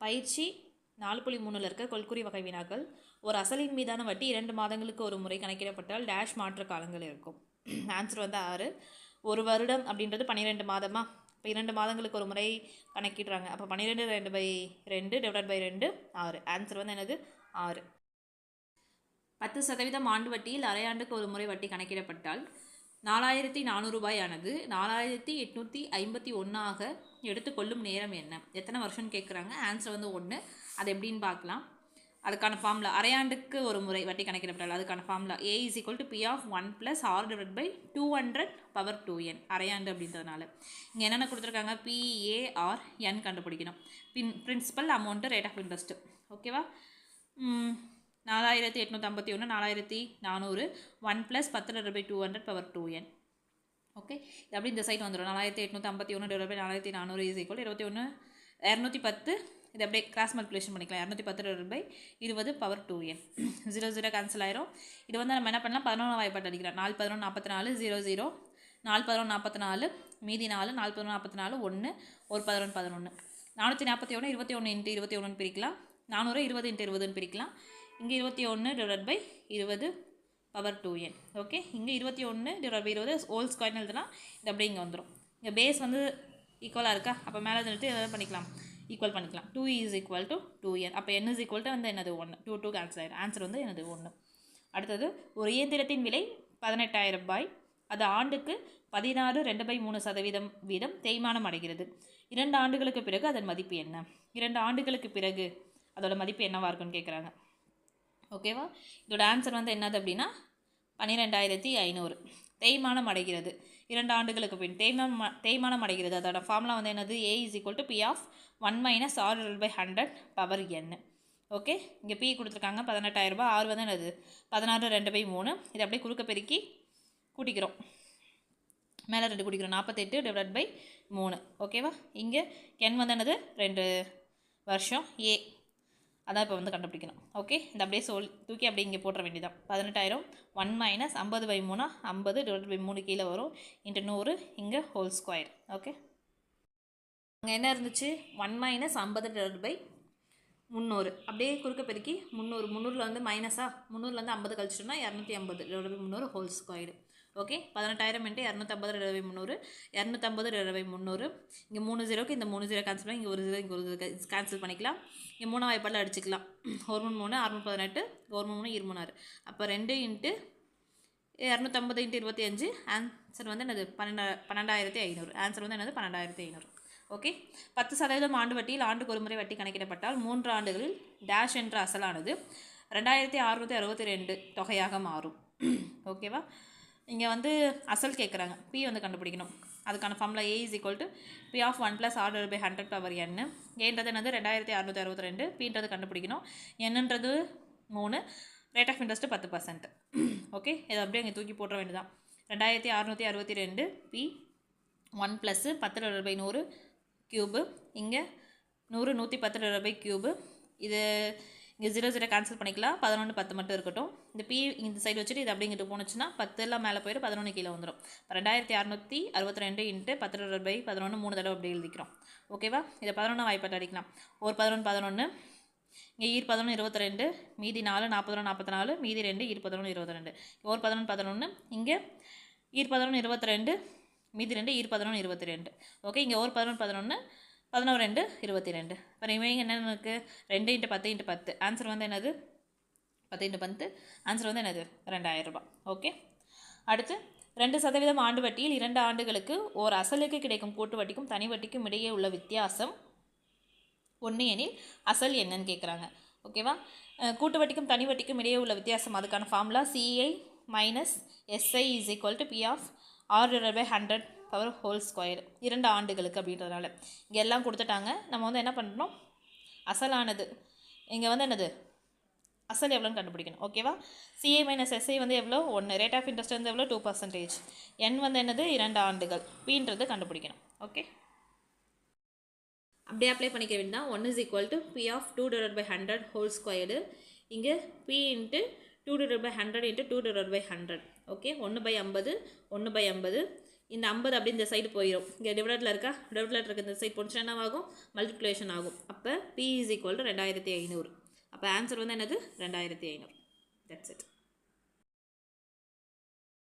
பயிற்சி நாலு புள்ளி மூணில் இருக்க கொள்குறி வகை வினாக்கள். ஒரு அசலின் மீதான வட்டி இரண்டு மாதங்களுக்கு ஒரு முறை கணக்கிடப்பட்டால் டேஷ் மாற்ற காலங்கள் இருக்கும். ஆன்சர் வந்து ஆறு. ஒரு வருடம் அப்படின்றது பன்னிரெண்டு மாதமா? இப்போ இரண்டு மாதங்களுக்கு ஒரு முறை கணக்கிடுறாங்க. அப்போ பன்னிரெண்டு ரெண்டு பை ரெண்டு டிவைட் பை ரெண்டு ஆறு. ஆன்சர் வந்து என்னது? ஆறு. பத்து சதவீதம் ஆண்டு வட்டியில் அரையாண்டுக்கு ஒரு முறை வட்டி கணக்கிடப்பட்டால் நாலாயிரத்தி நானூறு ரூபாயானது நாலாயிரத்தி எட்நூற்றி ஐம்பத்தி ஒன்றாக எடுத்துக்கொள்ளும் நேரம் என்ன? எத்தனை வருஷம்னு கேட்குறாங்க. ஆன்சர் வந்து ஒன்று அது எப்படின்னு பார்க்கலாம். அதுக்கான ஃபார்முலா அரையாண்டுக்கு ஒரு முறை வட்டி கணக்கிடப்பட்டால் அதுக்கான formula A is equal to P of one plus R divide by two hundred power two N அரையாண்டு அப்படின்றதுனால. இங்கே என்னென்ன கொடுத்துருக்காங்க? பிஏஆர் என் கண்டுபிடிக்கணும். பின் principal amount rate of interest ஓகேவா நாலாயிரத்தி எட்நூற்றி ஐம்பத்தி ஒன்று நாலாயிரத்தி நானூறு ஒன் ப்ளஸ் பத்தில் divide by two hundred power two N. Okay? இது அப்படி இந்த சைட் வந்துடும் நாலாயிரத்தி எட்நூற்றி ஐம்பத்தி ஒன்று டிவைட் பை நாலாயிரத்தி நானூறு இஸ் ஈக்குவல் இருபத்தி ஒன்று இரநூத்தி பத்து. இது அப்படியே கிராஸ் மல்குலேஷன் பண்ணிக்கலாம். இரநூத்தி பத்து ரூபாய் இருபது power two N zero zero cancel ஆயிரும். இது வந்து நம்ம என்ன பண்ணலாம்? பதினொன்று வாய்ப்பாட்டு அடிக்கிறோம் நாலு பதினொன்று நாற்பத்தி நாலு ஜீரோ ஜீரோ நாலு பதினொன்று நாற்பத்தி நாலு மீதி நாலு நாலு பதினொன்று நாற்பத்தி நாலு ஒன்று ஒரு பதினொன்று பதினொன்று நானூற்றி நாற்பத்தி ஒன்று இருபத்தி ஒன்று இன்ட்டு இருபத்தி ஒன்றுன்னு பிரிக்கலாம். நானூறு இருபது இன்ட்டு இருபதுன்னு பிரிக்கலாம். இங்கே இருபத்தி ஒன்று டிவைட் பை இருபது பவர் டூ என் ஓகே இங்கே இருபத்தி ஒன்று டிவைட் பை இருபது ஹோல் ஸ்கொயர்னு எழுதுனா இது அப்படியே இங்கே வந்துடும் இங்கே பேஸ் வந்து ஈக்குவலாக இருக்கா? அப்போ மேலே வந்துட்டு எதாவது பண்ணிக்கலாம். ஈக்குவல் பண்ணிக்கலாம். Two is equal to two N அப்போ என் இஸ் ஈக்குவல் டு வந்து என்னது? ஒன்று டூ டூ கேன்சல் ஆயிடும் ஆன்சர் வந்து என்னது? ஒன்று அடுத்தது ஒரு இயந்திரத்தின் விலை பதினெட்டாயிரம் ரூபாய் அது ஆண்டுக்கு பதினாறு ரெண்டு பை மூணு சதவீதம் வீதம் தேய்மானம் அடைகிறது. இரண்டு ஆண்டுகளுக்கு பிறகு அதன் மதிப்பு என்ன? இரண்டு ஆண்டுகளுக்கு பிறகு அதோட மதிப்பு என்னவாக இருக்குன்னு கேட்குறாங்க ஓகேவா? இதோட ஆன்சர் வந்து என்னது அப்படின்னா பன்னிரெண்டாயிரத்தி ஐநூறு. தேய்மானம் அடைகிறது. இரண்டு ஆண்டுகளுக்கு பின். தேய்மானம் தேய்மானம் அடைகிறது. அதோட ஃபார்முலா வந்து என்னது? A is equal to P of one minus R by hundred power N okay இங்கே பி கொடுத்துருக்காங்க பதினெட்டாயிரரூபா ஆறு வந்து என்னது? பதினாறு ரெண்டு பை மூணு. இதை அப்படியே குறுக்க பெருக்கி கூட்டிக்கிறோம். மேலே ரெண்டு குடிக்கிறோம். நாற்பத்தெட்டு டிவைட் பை மூணு. ஓகேவா? இங்கே என் வந்து என்னது? ரெண்டு வருஷம். ஏ அதான் இப்போ வந்து கண்டுபிடிக்கணும். ஓகே இந்த அப்படியே சொல் தூக்கி அப்படியே இங்கே போட்டுற வேண்டியதான் பதினெட்டாயிரம். ஒன் மைனஸ் ஐம்பது பை மூணா? ஐம்பது டிவைட் பை மூணு கீழே வரும். இன்ட்டு நூறு இங்கே ஹோல் ஸ்கொயர் ஓகே அங்கே என்ன இருந்துச்சு? ஒன் மைனஸ் ஐம்பது டிவைட் பை முந்நூறு. அப்படியே குறுக்க பெருக்கி முந்நூறு. முந்நூறில் வந்து மைனஸாக முந்நூறுலேருந்து ஐம்பது கழிச்சிட்டோம்னா இரநூத்தி ஐம்பது. டிவைட் பை முந்நூறு ஹோல் ஸ்கொயர் ஓகே? பதினெட்டாயிரம் இன்ட்டு இரநூத்தம்பது இருபது முந்நூறு. இரநூத்தம்பது இருபது முந்நூறு. இங்கே மூணு ஜீரோக்கு இந்த மூணு ஜீரோ கேன்சல் பண்ணி இங்கே ஒரு ஜீரோ இங்கே ஒரு ஜீரோ கேன்சல் பண்ணிக்கலாம். இங்கே மூணு வாய்ப்பாடில் அடிச்சுக்கலாம். ஒரு மூணு மூணு அறுநூறு பதினெட்டு ஒரு மூணு மூணு இருமூணாறு அப்போ ரெண்டு இன்ட்டு இரநூத்தம்பது இன்ட்டு இருபத்தி அஞ்சு. ஆன்சர் வந்து என்னது? பன்னெண்டா பன்னெண்டாயிரத்தி ஐநூறு. ஆன்சர் வந்து என்னது? பன்னெண்டாயிரத்தி ஐநூறு. ஓகே? பத்து சதவீதம் ஆண்டு வட்டியில் ஆண்டுக்கு ஒரு முறை வட்டி கணக்கிடப்பட்டால் மூன்று ஆண்டுகளில் டேஷ் என்ற அசலானது. ரெண்டாயிரத்தி அறுநூற்றி அறுபத்தி ரெண்டு தொகையாக மாறும். ஓகேவா? இங்கே வந்து அசல் கேட்குறாங்க பி வந்து கண்டுபிடிக்கணும். அதுக்கான formula A is equal to P of one plus order by hundred power N ஏன்றது என்னது? ரெண்டாயிரத்தி அறுநூற்றி அறுபத்தி ரெண்டு பீன்றது கண்டுபிடிக்கணும். என்னன்றது மூணு. ரேட் ஆஃப் இன்ட்ரெஸ்ட்டு பத்து பர்சன்ட் ஓகே இதை அப்படியே அங்கே தூக்கி போட்டுற வேண்டியதான் ரெண்டாயிரத்தி அறுநூற்றி அறுபத்தி ரெண்டு பி ஒன் ப்ளஸ்ஸு பத்து டிவைட் பை நூறு க்யூபு இங்கே நூறு நூற்றி பத்து டிவைட் பை க்யூபு இது இங்கே ஜீரோ ஜீரோ கேன்சல் பண்ணிக்கலாம். பதினொன்று பத்து மட்டும் இருக்கட்டும். இந்த பி இந்த சைடு வச்சுட்டு இது அப்படிங்கிட்டு போணுச்சுன்னா பத்து எல்லாம் மேலே போயிடும் பதினொன்று கீழே வந்துடும் ரெண்டாயிரத்தி அறநூற்றி அறுபத்தி ரெண்டு இன்ட்டு பத்து ரூபாய் பை பதினொன்று மூணு தடவை அப்படி எழுதிக்கிறோம். ஓகேவா இதை பதினொன்று வாய்ப்பாட்டு அடிக்கலாம். ஒரு பதினொன்று பதினொன்று இங்கே ஈர் பதினொன்று இருபத்தி ரெண்டு மீதி நாலு நாற்பது நாற்பத்தி நாலு மீதி ரெண்டு ஈர் பதினொன்று இருபத்தி ரெண்டு. ஒரு பதினொன்று பதினொன்று இங்கே ஈர் பதினொன்று இருபத்தி ரெண்டு மீதி ரெண்டு ஈர் பதினொன்று இருபத்தி ரெண்டு. ஓகே இங்கே ஒரு பதினொன்று பதினொன்று பதினோரு ரெண்டு இருபத்தி ரெண்டு இப்போ ரிமைனிங் என்னென்னு இருக்குது ரெண்டு இன்ட்டு பத்து இன்ட்டு பத்து. ஆன்சர் வந்து என்னது? பத்து இன்ட்டு பத்து. ஆன்சர் வந்து என்னது? ரெண்டாயிரம் ரூபாய். ஓகே அடுத்து ரெண்டு சதவீதம் ஆண்டு வட்டியில் இரண்டு ஆண்டுகளுக்கு ஓர் அசலுக்கு கிடைக்கும் கூட்டு வட்டிக்கும் தனி வட்டிக்கும் இடையே உள்ள வித்தியாசம் ஒன்று எனில் அசல் என்னன்னு கேட்குறாங்க ஓகேவா கூட்டு வட்டிக்கும் தனி வட்டிக்கும் இடையே உள்ள வித்தியாசம் அதுக்கான formula C I minus S I is equal to P of R by hundred power whole square இரண்டு ஆண்டுகளுக்கு அப்படின்றதுனால. இங்கே எல்லாம் கொடுத்துட்டாங்க. நம்ம வந்து என்ன பண்ணுறோம் அசலானது. இங்கே வந்து என்னது? அசல் எவ்வளோன்னு கண்டுபிடிக்கணும். ஓகேவா சிஏ மைனஸ் எஸ்ஐ வந்து எவ்வளோ ஒன்று ரேட் ஆஃப் இன்ட்ரெஸ்ட் வந்து எவ்வளோ டூ பர்சன்டேஜ் என் வந்து என்னது? இரண்டு ஆண்டுகள். பின்றது கண்டுபிடிக்கணும். ஓகே அப்படியே அப்ளை பண்ணிக்க வேண்டாம் one is equal to P of two divide by hundred whole squared இங்கே P into two divide by hundred into two divide by hundred okay ஒன்று பை ஐம்பது ஒன்று பை ஐம்பது. இந்த ஐம்பது அப்படி இந்த சைடு போயிடும் இங்கே டிவைடரில் இருக்கா? டிவைடரில் இருக்க இந்த சைடு போச்சுன்னா என்ன ஆகும் ஆகும். அப்போ பி இஸ் ஈக்குவல் டு ரெண்டாயிரத்தி ஐநூறு. அப்போ ஆன்சர் வந்து என்னது? ரெண்டாயிரத்தி ஐநூறு. That's it